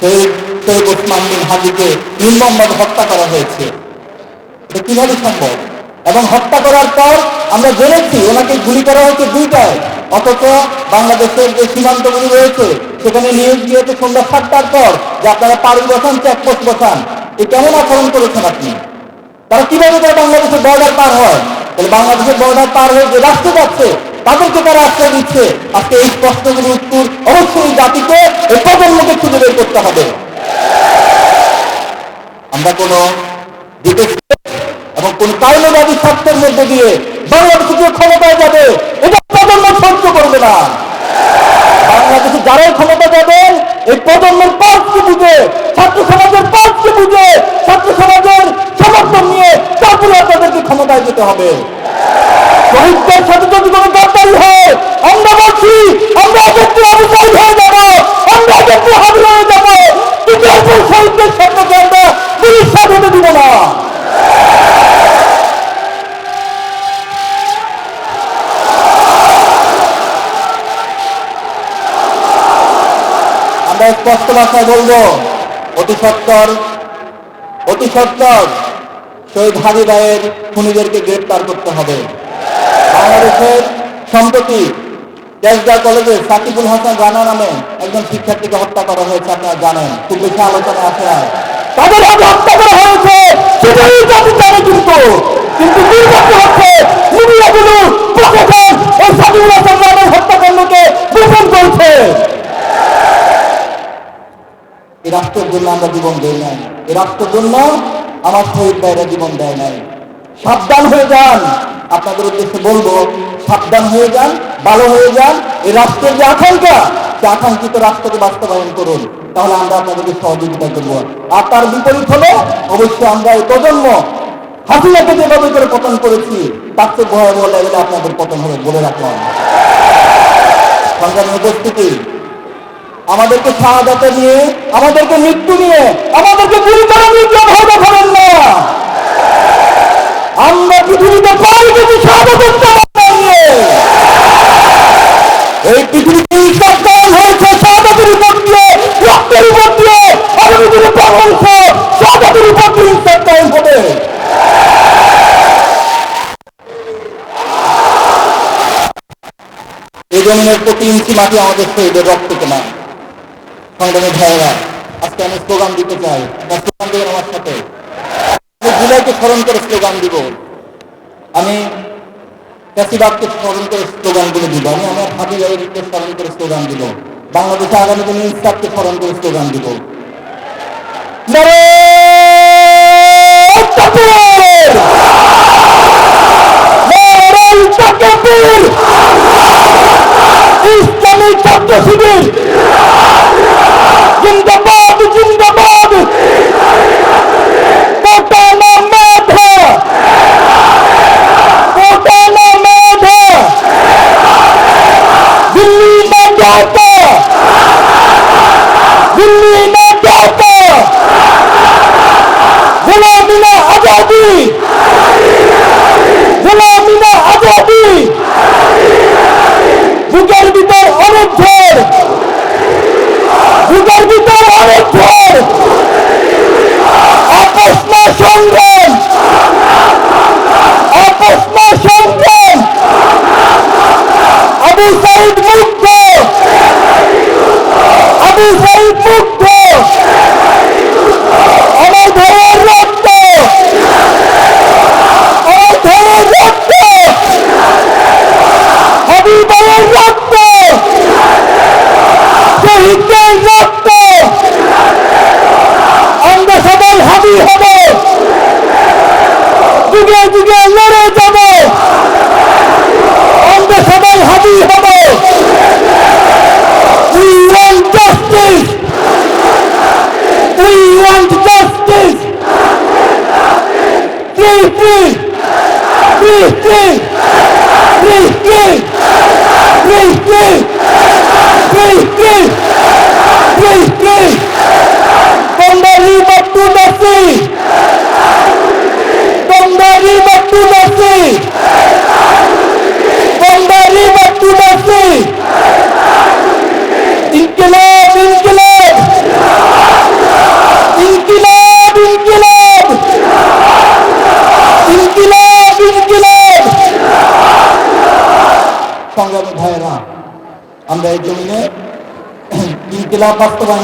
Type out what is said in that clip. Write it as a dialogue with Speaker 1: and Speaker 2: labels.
Speaker 1: সৈয়দ ওসমান বিন হাজিকে হত্যা করা হয়েছে। কীভাবে সম্ভব? এবং হত্যা করার পর আমরা জেনেছি ওনাকে গুলি করা হয়েছে দুইটায়। অথচ বাংলাদেশের যে সীমান্তগুলি রয়েছে, সেখানে নিয়োগ দিয়েছে সন্ধ্যা সাতটার পর, যে আপনারা পাড়ি বসান, চেকপোস্ট বসান। এ কেমন আচরণ করেছেন আপনি? তারা কীভাবে তারা বাংলাদেশের বর্ডার পার হয়? তাহলে বাংলাদেশের বর্ডার পার হয়ে যে রাষ্ট্র যাচ্ছে, তাদেরকে তারা আশ্রয় দিচ্ছে। আজকে এই প্রশ্নগুলি উত্তর অবশ্যই জাতিকে প্রজন্মকে করতে হবে। আমরা কোন এবং কোন কারণবাদী স্বার্থের মধ্যে দিয়ে বাংলাদেশে যে ক্ষমতায় যাবে, এটা প্রজন্ম সহ্য করবে না। বাংলাদেশে যারাই ক্ষমতা যাবেন, এই প্রজন্মের পাঁচকে বুঝে ছাত্র সমাজের পাঁচকে বুঝে ছাত্র সমাজের সমর্থন নিয়ে তারপরে আপনাদেরকে ক্ষমতায় যেতে হবে। শহীদদের সাথে যদি কোনো গাদ্দারি হয়, আমরা বলছি, আমরা ক্ষেত্রে অবসাদ হয়ে যাব আমরা ক্ষেত্রে হাজির হয়ে যাব কিন্তু এখন শহীদদের সামনে আমরা পুলিশ হতে দিব না আমরা স্পষ্ট ভাষায় বলব। অতি সত্তর অতি সত্তর, শহীদ হাজি রায়ের খুনিদেরকে গ্রেপ্তার করতে হবে। বাংলাদেশের সম্প্রতি দেশদা কলেজে সাকিবুল হাসান রানা নামে একজন শিক্ষার্থীকে হত্যা করা হয়েছে, আপনারা জানেন। খুব বেশি আলোচনা আছে না তাদের হাতে হত্যা করা হয়েছে। সেটাই জাতি জানে কিন্তু। কিন্তু দুর্ভাগ্য হচ্ছে, মিডিয়াগুলো প্রশাসন এই সাকিবুল হাসান রানার হত্যাকাণ্ডকে গোপন করছে এই রাষ্ট্রের জন্য আমরা জীবন দেই নাই। এই রাষ্ট্রের জন্য আমার শহীদ ভাইরা জীবন দেয় নাই। সাবধান হয়ে যান। আপনাদের উদ্দেশ্যে বলব, সাবধান হয়ে যান, ভালো হয়ে যান। এই রাষ্ট্রের যে আকাঙ্ক্ষা, সে আকাঙ্ক্ষিত রাষ্ট্রকে বাস্তবায়ন করুন। তাহলে আমরা আপনাদেরকে সহযোগিতা করব। আর তার বিপরীত হলে, অবশ্যই আমরা এই প্রজন্ম হাসিনাকে যেভাবে করে পতন করেছি, তার চেয়ে ভয়াবহ লেভেলে আপনাদের পতন হবে বলে রাখলাম। সংগ্রামী উপস্থিতি আমাদেরকে শাহাদাতে নিয়ে, আমাদেরকে মৃত্যু নিয়ে, আমাদেরকে গুরুতর মৃত্যু না। আমরা পৃথিবীতে পাই কিন্তু শাহাদাতের এই পৃথিবীতে কায়েম হয়েছে উপর দিয়ে, রক্তের উপর দিয়ে বাংলাদেশ শাহাদাতের উপর দিয়ে কায়েম হবে। এই জমিনের প্রতি ইঞ্চি মাটি আমাদের শহীদের রক্ত কেনা সংগ্রামী ভাইয়েরা, আজকে আমি স্লোগান দিতে চাই। স্লোগান দেবেন আমার সাথে। আমি জুলাইকে স্মরণ করে স্লোগান দিব। আমি ফ্যাসিবাদকে স্মরণ করে স্লোগানগুলো দিব। আমি আমার হাজি ভাইকে স্মরণ করে স্লোগান দিব। বাংলাদেশে আগামী দিনে ইনসাফকে স্মরণ করে স্লোগান দিব। নারায়ণ God. Este ভাইয়েরা আমরা এই জন্য ইনকিলাব বাস্তবায়ন